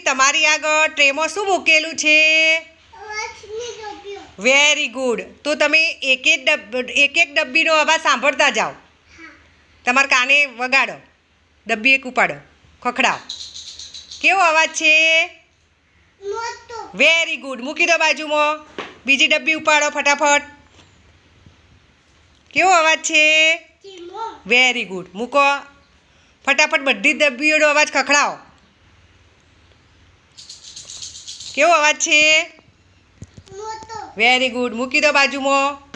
તમારી આગળ ટ્રેમાં શું મૂકેલું છે? વેરી ગુડ તો તમે એક એક ડબ એક એક ડબ્બીનો અવાજ સાંભળતા જાઓ. તમારા કાને વગાડો. ડબ્બી એક ઉપાડો. ખખડાવ. કેવો અવાજ છે? વેરી ગુડ મૂકી દો બાજુમાં. બીજી ડબ્બી ઉપાડો ફટાફટ. કેવો અવાજ છે? વેરી ગુડ મૂકો. ફટાફટ બધી ડબ્બીઓનો અવાજ ખખડાવો. કેવો અવાજ છે? વેરી ગુડ મૂકી દો બાજુમાં.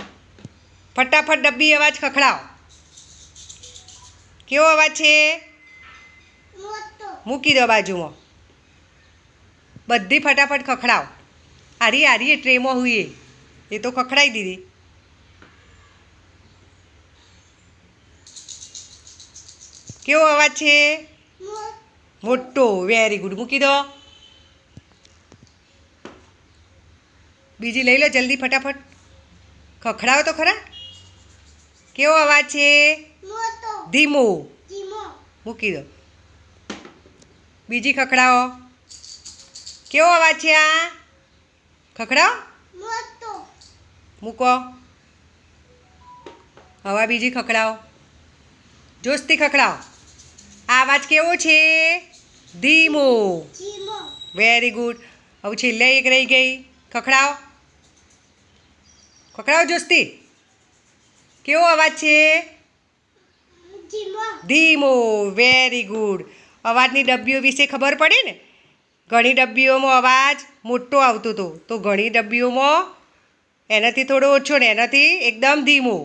ફટાફટ ડબ્બી અવાજ ખખડાવો. કેવો અવાજ છે? મૂકી દો બાજુમાં. બધી ફટાફટ ખખડાવો. આરી આરી એ ટ્રેમાં હુઈએ એ. તો ખખડાઈ દીધી. કેવો અવાજ છે? મોટો. વેરી ગુડ મૂકી દો. બીજી લઈ લો જલ્દી ફટાફટ. ખખડાવો તો ખરા. કેવો અવાજ છે? ધીમો. મૂકી દો. બીજી ખખડાવો. કેવો અવાજ છે આ? ખખડાવો. મૂકો. હવે બીજી ખખડાવો. જોસ્તી ખખડાવો. આ અવાજ કેવો છે? ધીમો. વેરી ગુડ હવે છેલ્લે એક રહી ગઈ. ખખડાવો. ખખડાવ જોસ્તી કેવો અવાજ છે? ધીમો. વેરી ગુડ અવાજની ડબ્બીઓ વિશે ખબર પડી ને? ઘણી ડબ્બીઓમાં અવાજ મોટો આવતો હતો તો ઘણી ડબ્બીઓમાં એનાથી થોડો ઓછો ને એનાથી એકદમ ધીમો.